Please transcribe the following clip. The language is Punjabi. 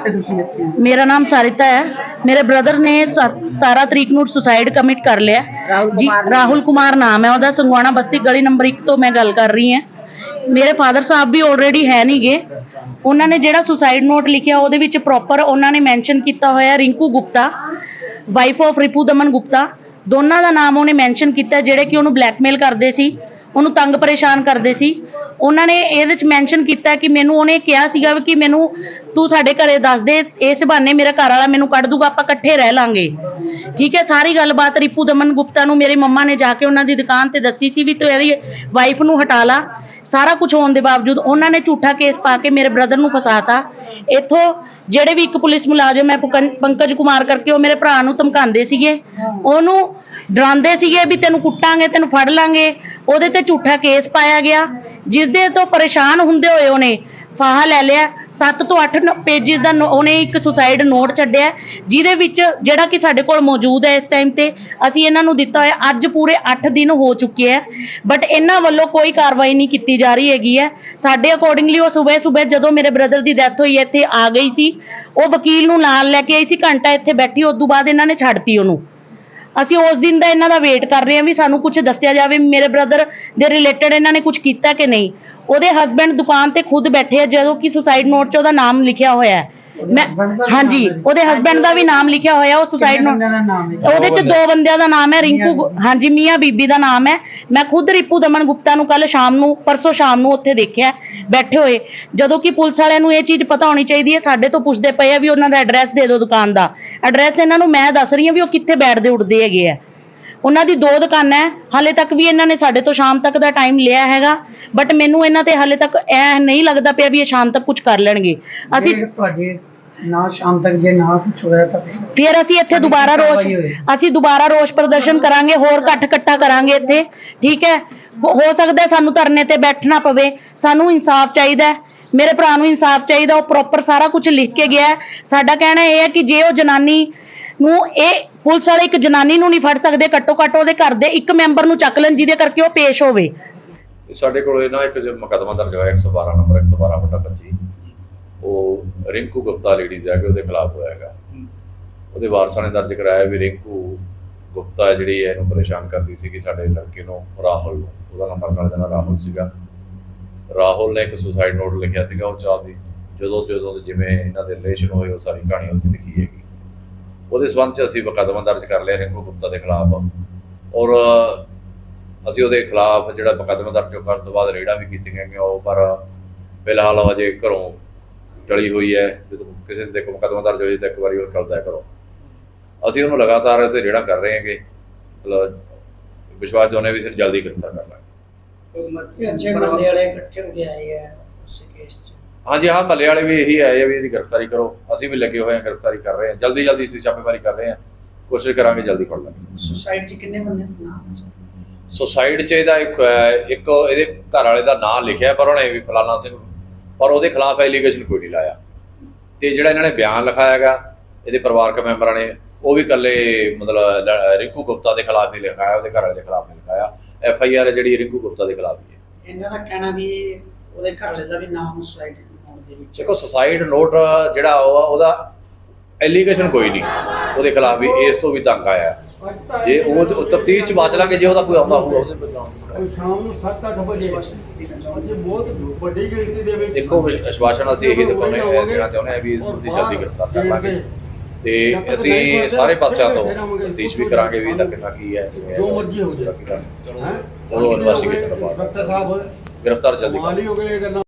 ਵਾਸਤੇ ਤੁਸੀਂ ਇੱਥੇ ਹੋ? ਮੇਰਾ ਨਾਮ ਸਾਰਿਤਾ ਹੈ। ਮੇਰੇ ਬ੍ਰਦਰ ਨੇ ਸੱਤ- 17 ਤਰੀਕ ਨੂੰ ਸੁਸਾਈਡ ਕਮਿਟ ਕਰ ਲਿਆ। ਜੀ ਰਾਹੁਲ ਕੁਮਾਰ ਨਾਮ ਹੈ ਉਹਦਾ। ਸੰਗਵਾਣਾ ਬਸਤੀ ਗਲੀ ਨੰਬਰ 1 ਤੋਂ ਮੈਂ ਗੱਲ ਕਰ ਰਹੀ ਹਾਂ। ਮੇਰੇ ਫਾਦਰ ਸਾਹਿਬ ਵੀ ਆਲਰੇਡੀ ਹੈ ਨਹੀਂਗੇ ਉਹਨਾਂ ਨੇ ਜਿਹੜਾ ਸੁਸਾਈਡ ਨੋਟ ਲਿਖਿਆ ਉਹਦੇ ਵਿੱਚ ਪ੍ਰੋਪਰ ਉਹਨਾਂ ਨੇ ਮੈਂਸ਼ਨ ਕੀਤਾ ਹੋਇਆ ਰਿੰਕੂ ਗੁਪਤਾ ਵਾਈਫ ਆਫ ਰਿਪੂ ਦਮਨ ਗੁਪਤਾ। ਦੋਨਾਂ ਦਾ ਨਾਮ ਉਹਨੇ ਮੈਂਸ਼ਨ ਕੀਤਾ ਜਿਹੜੇ ਕਿ ਉਹਨੂੰ ਬਲੈਕਮੇਲ ਕਰਦੇ ਸੀ ਉਹਨੂੰ ਤੰਗ ਪਰੇਸ਼ਾਨ ਕਰਦੇ ਸੀ। ਉਹਨਾਂ ਨੇ ਇਹਦੇ ਵਿੱਚ ਮੈਂਸ਼ਨ ਕੀਤਾ ਕਿ ਮੈਨੂੰ ਉਹਨੇ ਕਿਹਾ ਸੀਗਾ ਵੀ ਕਿ ਮੈਨੂੰ ਤੂੰ ਸਾਡੇ ਘਰੇ ਦੱਸ ਦੇ, ਇਸ ਬਹਾਨੇ ਮੇਰਾ ਘਰ ਵਾਲਾ ਮੈਨੂੰ ਕੱਢ ਦੂਗਾ, ਆਪਾਂ ਇਕੱਠੇ ਰਹਿ ਲਾਂਗੇ। ਠੀਕ ਹੈ, ਸਾਰੀ ਗੱਲਬਾਤ ਰਿਪੂ ਦਮਨ ਗੁਪਤਾ ਨੂੰ, ਮੇਰੇ ਮੰਮਾ ਨੇ ਜਾ ਕੇ ਉਹਨਾਂ ਦੀ ਦੁਕਾਨ ਤੇ ਦੱਸੀ ਸੀ ਵੀ ਤੇਰੀ ਵਾਈਫ ਨੂੰ ਹਟਾ ਲਾ। ਸਾਰਾ ਕੁਝ ਹੋਣ ਦੇ ਬਾਵਜੂਦ ਉਹਨਾਂ ਨੇ ਝੂਠਾ ਕੇਸ ਪਾ ਕੇ ਮੇਰੇ ਬ੍ਰਦਰ ਨੂੰ ਫਸਾਤਾ। ਇੱਥੋਂ ਜਿਹੜੇ ਵੀ ਇੱਕ ਪੁਲਿਸ ਮੁਲਾਜ਼ਮ ਹੈ ਪੰਕਜ ਕੁਮਾਰ ਕਰਕੇ ਉਹ ਮੇਰੇ ਭਰਾ ਨੂੰ ਧਮਕਾਉਂਦੇ ਸੀਗੇ। ਉਹਨੂੰ ਡਰਾਉਂਦੇ ਸੀਗੇ ਵੀ ਤੈਨੂੰ ਕੁੱਟਾਂਗੇ, ਤੈਨੂੰ ਫੜ ਲਾਂਗੇ। ਉਹਦੇ ਤੇ ਝੂਠਾ ਕੇਸ ਪਾਇਆ ਗਿਆ। ਜਿਸ ਦੇ ਤੋਂ ਪਰੇਸ਼ਾਨ ਹੁੰਦੇ ਹੋਏ ਉਹਨੇ ਫਾਹਾ ਲੈ ਲਿਆ। 7 ਤੋਂ 8 ਪੇਜਿਸ ਦਾ ਉਹਨੇ ਇੱਕ ਸੁਸਾਈਡ ਨੋਟ ਛੱਡਿਆ। ਜਿਹਦੇ ਵਿੱਚ ਜਿਹੜਾ ਕਿ ਸਾਡੇ ਕੋਲ ਮੌਜੂਦ ਹੈ ਇਸ ਟਾਈਮ ਤੇ ਅਸੀਂ ਇਹਨਾਂ ਨੂੰ ਦਿੱਤਾ ਹੋਇਆ। ਅੱਜ ਪੂਰੇ 8 ਦਿਨ ਹੋ ਚੁੱਕੇ ਹੈ ਬਟ ਇਹਨਾਂ ਵੱਲੋਂ ਕੋਈ ਕਾਰਵਾਈ ਨਹੀਂ ਕੀਤੀ ਜਾ ਰਹੀ ਹੈਗੀ ਹੈ। ਸਾਡੇ ਅਕੋਰਡਿੰਗਲੀ ਉਹ ਸਵੇਰ ਸਵੇਰ ਜਦੋਂ ਮੇਰੇ ਬ੍ਰਦਰ ਦੀ ਡੈਥ ਹੋਈ ਹੈ, ਇੱਥੇ ਆ ਗਈ ਸੀ। ਉਹ ਵਕੀਲ ਨੂੰ ਨਾਲ ਲੈ ਕੇ ਆਈ ਸੀ। ਘੰਟਾ ਇੱਥੇ ਬੈਠੀ ਉਸ ਤੋਂ ਬਾਅਦ ਇਹਨਾਂ ਨੇ ਛੱਡਤੀ ਉਹਨੂੰ। ਅਸੀਂ ਉਸ ਦਿਨ ਦਾ ਇਹਨਾਂ ਦਾ ਵੇਟ ਕਰ ਰਹੇ ਹਾਂ ਵੀ ਸਾਨੂੰ ਕੁਝ ਦੱਸਿਆ ਜਾਵੇ ਮੇਰੇ ਬ੍ਰਦਰ ਦੇ ਰਿਲੇਟਡ ਇਹਨਾਂ ਨੇ ਕੁਝ ਕੀਤਾ ਕਿ ਨਹੀਂ। ਉਹਦੇ ਹਸਬੰਡ ਦੁਕਾਨ ਤੇ ਖੁਦ ਬੈਠੇ ਆ ਜਦੋਂ ਕਿ ਸੁਸਾਈਡ ਨੋਟ 'ਚ ਉਹਦਾ ਨਾਮ ਲਿਖਿਆ ਹੋਇਆ ਹੈ। ਮੈਂ ਹਾਂਜੀ? ਉਹਦੇ ਹਸਬੰਡ ਦਾ ਵੀ ਨਾਮ ਲਿਖਿਆ ਹੋਇਆ ਉਹ ਸੁਸਾਈਡ ਹੈ ਉਹਦੇ ਚ ਦੋ ਬੰਦਿਆਂ ਦਾ ਨਾਮ ਹੈ ਰਿੰਕੂ ਗੁ- ਹਾਂਜੀ ਮੀਆਂ ਬੀਬੀ ਦਾ ਨਾਮ ਹੈ। ਮੈਂ ਖੁਦ ਰਿਪੂ ਦਮਨ ਗੁਪਤਾ ਨੂੰ ਕੱਲ ਸ਼ਾਮ ਨੂੰ ਪਰਸੋਂ ਸ਼ਾਮ ਨੂੰ ਉੱਥੇ ਦੇਖਿਆ ਬੈਠੇ ਹੋਏ। ਜਦੋਂ ਕਿ ਪੁਲਿਸ ਵਾਲਿਆਂ ਨੂੰ ਇਹ ਚੀਜ਼ ਪਤਾ ਹੋਣੀ ਚਾਹੀਦੀ ਹੈ ਸਾਡੇ ਤੋਂ ਪੁੱਛਦੇ ਪਏ ਆ ਵੀ ਉਹਨਾਂ ਦਾ ਐਡਰੈਸ ਦੇ ਦਿਓ ਦੁਕਾਨ ਦਾ। ਐਡਰੈਸ ਇਹਨਾਂ ਨੂੰ ਮੈਂ ਦੱਸ ਰਹੀ ਹਾਂ ਵੀ ਉਹ ਕਿੱਥੇ ਬੈਠਦੇ ਉੱਠਦੇ ਹੈਗੇ ਆ। ਉਹਨਾਂ ਦੀ ਦੋ ਦੁਕਾਨਾਂ ਹੈ ਹਾਲੇ ਤੱਕ ਵੀ ਇਹਨਾਂ ਨੇ ਸਾਡੇ ਤੋਂ ਸ਼ਾਮ ਤੱਕ ਦਾ ਟਾਈਮ ਲਿਆ ਹੈਗਾ ਬਟ ਮੈਨੂੰ ਇਹਨਾਂ ਤੇ ਹਾਲੇ ਤੱਕ ਐ ਨਹੀਂ ਲੱਗਦਾ ਪਿਆ ਵੀ ਇਹ ਸ਼ਾਮ ਤੱਕ ਕੁਝ ਕਰ ਲੈਣਗੇ। ਅਸੀਂ ਜੇ ਤੁਹਾਡੇ ਨਾ ਸ਼ਾਮ ਤੱਕ ਜੇ ਨਾ ਕੁਝ ਹੋਇਆ ਤਾਂ ਫਿਰ ਅਸੀਂ ਇੱਥੇ ਦੁਬਾਰਾ ਰੋਸ। ਅਸੀਂ ਦੁਬਾਰਾ ਰੋਸ ਪ੍ਰਦਰਸ਼ਨ ਕਰਾਂਗੇ ਹੋਰ ਘੱਟ ਇਕੱਠਾ ਕਰਾਂਗੇ ਇੱਥੇ। ਠੀਕ ਹੈ? ਹੋ ਸਕਦਾ ਸਾਨੂੰ ਧਰਨੇ ਤੇ ਬੈਠਣਾ ਪਵੇ। ਸਾਨੂੰ ਇਨਸਾਫ ਚਾਹੀਦਾ ਹੈ। ਮੇਰੇ ਭਰਾ ਨੂੰ ਇਨਸਾਫ ਚਾਹੀਦਾ। ਉਹ ਪ੍ਰੋਪਰ ਸਾਰਾ ਕੁਝ ਲਿਖ ਕੇ ਗਿਆ। ਸਾਡਾ ਕਹਿਣਾ ਇਹ ਹੈ ਕਿ ਜੇ ਉਹ ਜਨਾਨੀ ਨੂੰ ਇਹ ਪੁਲਿਸ ਵਾਲੇ ਇੱਕ ਜਨਾਨੀ ਨੂੰ ਨਹੀਂ ਫੜ ਸਕਦੇ ਘੱਟੋ ਘੱਟ ਉਹਦੇ ਘਰ ਦੇ ਇੱਕ ਮੈਂਬਰ ਨੂੰ ਚੱਕ ਲੈਣ ਜਿਹਦੇ ਕਰਕੇ ਉਹ ਪੇਸ਼ ਹੋਵੇ। ਸਾਡੇ ਕੋਲ ਨਾ ਇੱਕ ਮੁਕਦਮਾ ਦਰਜ ਹੋਇਆ 112 ਨੰਬਰ 112 ਬਟਾ 25 ਉਹ ਰਿੰਕੂ ਗੁਪਤਾ ਲੇਡੀਜ਼ ਹੈਗੇ ਉਹਦੇ ਖਿਲਾਫ ਹੋਇਆ ਹੈਗਾ। ਉਹਦੇ ਵਾਰਸਾਂ ਨੇ ਦਰਜ ਕਰਾਇਆ ਵੀ ਰਿੰਕੂ ਗੁਪਤਾ ਜਿਹੜੀ ਹੈ ਇਹਨੂੰ ਪਰੇਸ਼ਾਨ ਕਰਦੀ ਸੀ ਕਿ ਸਾਡੇ ਲੜਕੇ ਨੂੰ, ਰਾਹੁਲ ਨੂੰ। ਉਹਦਾ ਨੰਬਰ ਨਾਲ ਦਾ ਰਾਹੁਲ ਸੀਗਾ। ਰਾਹੁਲ ਨੇ ਇੱਕ ਸੁਸਾਈਡ ਨੋਟ ਲਿਖਿਆ ਸੀਗਾ ਉਹ ਚਾਹ ਦੀ। ਜਦੋਂ ਜਦੋਂ ਜਿਵੇਂ ਇਹਨਾਂ ਦੇ ਰਿਲੇਸ਼ਨ ਹੋਏ, ਉਹ ਸਾਰੀ ਕਹਾਣੀ ਉਹਦੀ ਲਿਖੀ ਹੈਗੀ। ਉਹਦੇ ਸਬੰਧ ਚ ਅਸੀਂ ਮੁਕੱਦਮਾ ਦਰਜ ਕਰ ਲਿਆ ਰਿੰਕੂ ਗੁਪਤਾ ਦੇ ਖਿਲਾਫ। ਔਰ ਅਸੀਂ ਉਹਦੇ ਖਿਲਾਫ ਜਿਹੜਾ ਮੁਕੱਦਮਾ ਦਰਜ ਕਰਨ ਤੋਂ ਬਾਅਦ ਰੇਡਾਂ ਵੀ ਕੀਤੀਆਂ ਗਈਆਂ ਉਹ, ਪਰ ਫਿਲਹਾਲ ਹਜੇ ਘਰੋਂ ਟਲੀ ਹੋਈ ਹੈ ਜਦੋਂ ਕਿਸੇ ਦੇ ਮੁਕੱਦਮਾ ਦਰਜ ਹੋਏ ਤਾਂ ਇੱਕ ਵਾਰੀ ਉਹ ਟਲਦਾ ਹੈ ਘਰੋਂ ਅਸੀਂ ਉਹਨੂੰ ਲਗਾਤਾਰ ਤੇ ਰੇਡਾਂ ਕਰ ਰਹੇ ਹਾਂਗੇ। ਮਤਲਬ ਵਿਸ਼ਵਾਸ ਦਿਵਾਉਂਦੇ ਵੀ ਫਿਰ ਜਲਦੀ ਗ੍ਰਿਫਤਾਰ ਕਰ ਲਾਂਗੇ। ਮਹੱਲੇ ਵਾਲੇ ਇਕੱਠੇ ਹੋ ਕੇ ਆਏ ਆ ਉਸ ਕੇਸ 'ਚ? ਹਾਂਜੀ ਹਾਂ ਮੱਲੇ ਵਾਲੇ ਵੀ ਇਹੀ ਆਏ ਆ ਵੀ ਇਹਦੀ ਗ੍ਰਿਫਤਾਰੀ ਕਰੋ। ਅਸੀਂ ਵੀ ਲੱਗੇ ਹੋਏ ਹਾਂ ਗ੍ਰਿਫਤਾਰੀ ਕਰ ਰਹੇ ਹਾਂ। ਜਲਦੀ ਜਲਦੀ ਅਸੀਂ ਛਾਪੇਮਾਰੀ ਕਰ ਰਹੇ ਹਾਂ। ਕੋਸ਼ਿਸ਼ ਕਰਾਂਗੇ ਜਲਦੀ ਫੜ ਲਾਂਗੇ। ਸੁਸਾਇਟੀ 'ਚ ਕਿੰਨੇ ਬੰਦੇ ਦਾ ਨਾਮ? ਸੁਸਾਈਡ 'ਚ ਇਹਦਾ ਇੱਕ ਇੱਕ ਇਹਦੇ ਘਰ ਵਾਲੇ ਦਾ ਨਾਮ ਲਿਖਿਆ ਪਰ ਉਹਨੇ ਵੀ ਫਲਾਣਾ ਸਿੰਘ ਪਰ ਉਹਦੇ ਖਿਲਾਫ ਐਲੀਗੇਸ਼ਨ ਕੋਈ ਨਹੀਂ ਲਾਇਆ। ਤੇ ਜਿਹੜਾ ਇਹਨਾਂ ਨੇ ਬਿਆਨ ਲਿਖਾਇਆਗਾ ਇਹਦੇ ਪਰਿਵਾਰਕ ਮੈਂਬਰਾਂ ਨੇ ਉਹ ਵੀ ਇਕੱਲੇ ਮਤਲਬ ਰਿੰਕੂ ਗੁਪਤਾ ਦੇ ਖਿਲਾਫ ਹੀ ਲਿਖਾਇਆ ਉਹਦੇ ਘਰ ਵਾਲੇ ਦੇ ਖਿਲਾਫ ਨਹੀਂ ਲਿਖਾਇਆ। ਐਫ ਆਈ ਆਰ ਜਿਹੜੀ ਰਿੰਕੂ ਗੁਪਤਾ ਦੇ ਖਿਲਾਫ ਹੀ ਹੈ। ਇਹਨਾਂ ਦਾ ਕਹਿਣਾ ਵੀ ਉਹਦੇ ਘਰ ਵਾਲੇ ਦਾ ਵੀ ਨਾਮ ਸੁਸਾਇਟੀ ਨੋਟ ਦੇ ਵਿੱਚ ਦੇਖੋ ਸੁਸਾਈਡ ਨੋਟ ਜਿਹੜਾ ਉਹ- ਉਹਦਾ ਐਲੀਗੇਸ਼ਨ ਕੋਈ ਨਹੀਂ। ਉਹਦੇ ਖਿਲਾਫ ਵੀ ਇਸ ਤੋਂ ਵੀ ਤੰਗ ਆਇਆ। ਜੇ ਉਹ ਤਫਤੀਸ਼ ਚ ਬਾਚ ਲਾਂਗੇ ਜੇ ਉਹਦਾ ਕੋਈ ਆਉਂਦਾ ਹੋਊਗਾ। ਉਹਦੇ ਬਦਲਾਅ ਸ਼ਾਮ ਨੂੰ 7-8 ਵਜੇ। ਅੱਜ ਬਹੁਤ ਵੱਡੀ ਗਿਣਤੀ ਦੇ ਵਿੱਚ ਦੇਖੋ ਵਿਸ਼- ਵਿਸ਼ਵਾਸਨ ਅਸੀਂ ਇਹੀ ਦਿਖਾਉਣੇ ਦੇਣਾ ਚਾਹੁੰਦੇ ਹਾਂ ਵੀ ਨੂੰ ਜਲਦੀ ਗ੍ਰਿਫਤਾਰ ਕਰ ਲਾਂਗੇ। ਤੇ ਅਸੀਂ ਸਾਰੇ ਪਾਸਿਆਂ ਤੋਂ ਤਫਤੀਸ਼ ਵੀ ਕਰਾਂਗੇ ਵੀ ਇਹਦਾ ਕਿੰਨਾ ਕੀ ਹੈ। ਜੋ ਮਰਜ਼ੀ ਹੋ ਜਾਏ। ਚਲੋ ਉਹ ਇਨਵੈਸਟੀਗੇਸ਼ਨ ਤੋਂ ਬਾਅਦ ਡਾਕਟਰ ਸਾਹਿਬ ਗ੍ਰਿਫਤਾਰ ਜਲਦੀ ਹੋ ਗਏ ਗੱਲਾਂ।